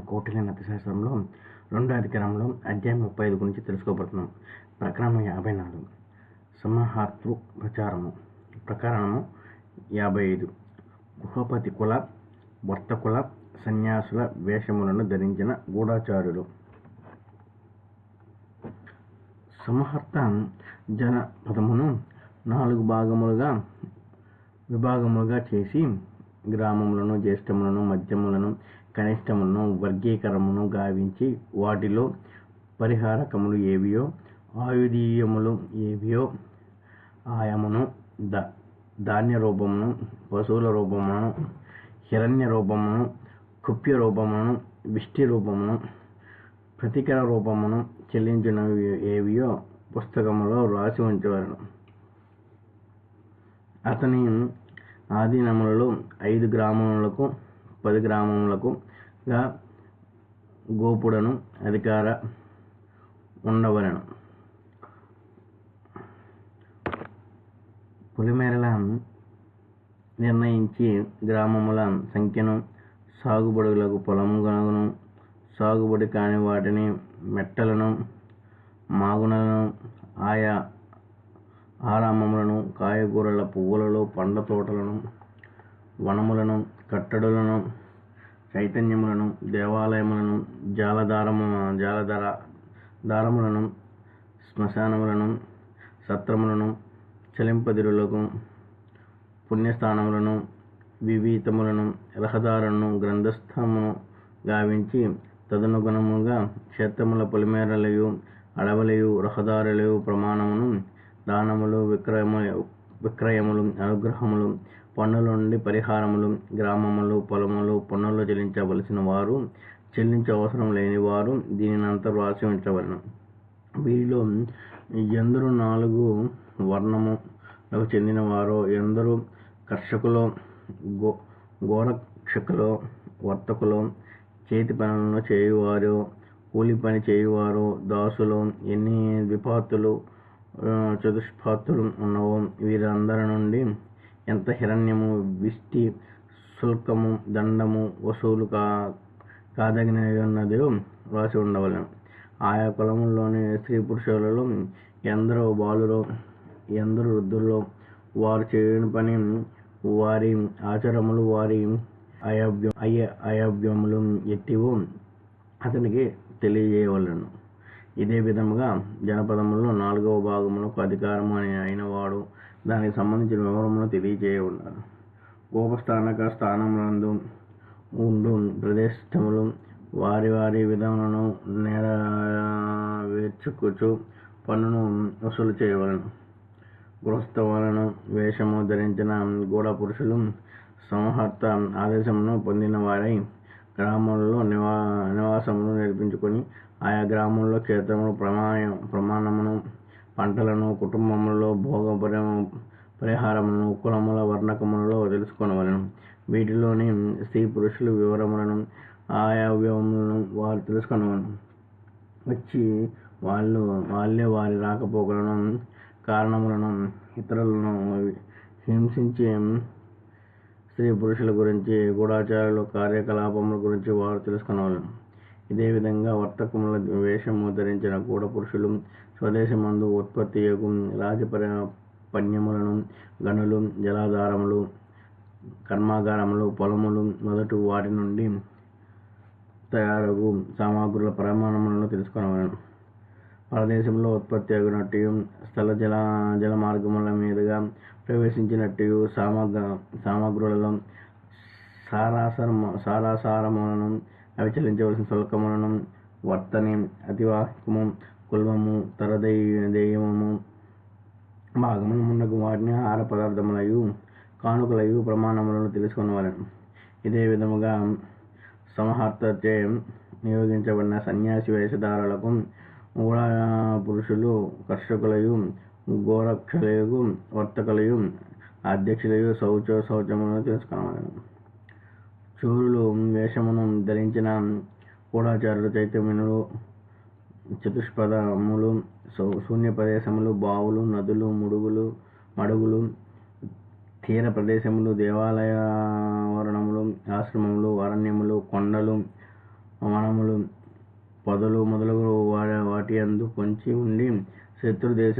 కౌటిల్య అర్థశాస్త్రంలో రెండో అధికారంలో అధ్యాయం ముప్పై ఐదు గురించి తెలుసుకోబడుతున్నాం. ప్రకరణం యాభై నాలుగు. సమాహార్తృ ప్రచారము. ప్రకరణము యాభై ఐదు. గృహపతి కుల వర్తకుల సన్యాసుల వేషములను ధరించిన గూఢాచారులు సమహర్త జన పదమును నాలుగు భాగములుగా విభాగములుగా చేసి గ్రామములను జ్యేష్ఠములను మధ్యములను కనిష్టములను వర్గీకరమును గావించి వాటిలో పరిహారకములు ఏవియో? ఆయుధీయములు ఏవియో? ఆయమును ద ధాన్య రూపమును పశువుల రూపమును హిరణ్య రూపమును కుప్య రూపమును విష్టి రూపమును ప్రతికర రూపమును చెల్లించినవి ఏవియో? పుస్తకములో రాసి ఉంచవలను. అతని ఆధీనములలో ఐదు గ్రామములకు పది గ్రామములకు గా గోపుడను అధికార ఉండవలను. పులిమేరల నిర్ణయించి గ్రామముల సంఖ్యను సాగుబడులకు పొలములను సాగుబడి కాని వాటిని మెట్టలను మాగునలను ఆయా ఆరామములను కాయగూరల పువ్వులలో పండ్ల తోటలను వనములను కట్టడులను చైతన్యములను దేవాలయములను జాలధారము జాలధార దారములను శ్మశానములను సత్రములను చలింపదిరులకు పుణ్యస్థానములను వివీతములను రహదారులను గ్రంథస్థమును గావించి తదనుగుణముగా క్షేత్రముల పొలిమేరలయు అడవులయు రహదారులయు ప్రమాణమును దానములు విక్రయము విక్రయములు అనుగ్రహములు పన్నుల నుండి పరిహారములు గ్రామములు పొలములు పన్నులు చెల్లించవలసిన వారు చెల్లించే అవసరం లేని వారు దీనినంతా వ్రాసి ఉంచవలను. వీరిలో ఎందరు నాలుగు వర్ణములకు చెందినవారో ఎందరు కర్షకులో గో గోరక్షకులో వర్తకులో చేతి పనులను చేయువారు కూలి పని చేయువారు దాసులు ఎన్ని ద్విపాతులు చతుష్పాత్రులు ఉన్నవో వీరందరి నుండి ఎంత హిరణ్యము విష్టి శుల్కము దండము వసూలు కా కాదగినదో రాసి ఉండవలను. ఆయా కులముల్లోని స్త్రీ పురుషులలో ఎందరో బాలురో ఎందరో వృద్ధుల్లో వారు చేయని పని వారి ఆచారములు వారి అయవ్యం అయ అయవ్యములు ఎట్టివో అతనికి తెలియజేయవలను. ఇదే విధముగా జనపదములో నాలుగవ భాగమునకు అధికారము అని అయినవాడు దానికి సంబంధించిన వివరమును తెలియజేయవున్నారు గోపస్థానక స్థానములందు ఉండు ప్రదేశములు వారి వారి విధములను నెరవేర్చుకుచు పన్నును వసూలు చేయవలను. గృహస్థములను వేషము ధరించిన గూఢ పురుషులు సంహర్త ఆదేశమును పొందిన వారై గ్రామంలో నివా నివాసమును నిర్మించుకొని ఆయా గ్రామంలో క్షేత్రములు ప్రమాణ ప్రమాణమును పంటలను కుటుంబములలో భోగ పరిహారమును కులముల వర్ణకములలో తెలుసుకొనవలను. వీటిలోని స్త్రీ పురుషుల వివరములను ఆయా వ్యవములను వారు తెలుసుకొనవలను. వచ్చి వాళ్ళు వాళ్ళే వారి రాకపోకలను కారణములను ఇతరులను హింసించే స్త్రీ పురుషుల గురించి గూఢాచారుల కార్యకలాపముల గురించి వారు తెలుసుకొనవలను ఇదే విధంగా వర్తకముల వేషము ధరించిన గూఢ పురుషులు స్వదేశమందు ఉత్పత్తి యగు రాజపర పణ్యములను గనులు జలాధారములు కర్మాగారములు పొలములు మొదటి వాటి నుండి తయారగు సామాగ్రుల ప్రమాణములను తెలుసుకొనవలను పరదేశంలో ఉత్పత్తి అగినట్టు స్థల జల జల మార్గముల మీదుగా ప్రవేశించినట్టు సామగ్ర సామగ్రులలో సారాసరము సారాసారములను అవి చెల్లించవలసిన శుల్కములను వర్తని అతివాహకము కుల్వము తరదేయము భాగములు మున్నగు వాటిని ఆహార పదార్థములయు కానుకలయు ప్రమాణములను తెలుసుకొనవలను. ఇదే విధముగా సంహర్తచే నియోగించబడిన సన్యాసి వేషధారులకు గూఢ పురుషులు కర్షకులయు గోరక్షలయు వర్తకులయు అధ్యక్షులయు శౌచ శౌచములను తెలుసుకొనవలను. చోరులు వేషమును ధరించిన గూఢాచారులు చైతన్యులు చతుష్పదములు శూన్య ప్రదేశములు బావులు నదులు ముడుగులు మడుగులు తీర ప్రదేశములు దేవాలయావరణములు ఆశ్రమములు అరణ్యములు కొండలు వనములు పొదలు మొదలగు వాటి యందు పొంచి ఉండి శత్రు దేశం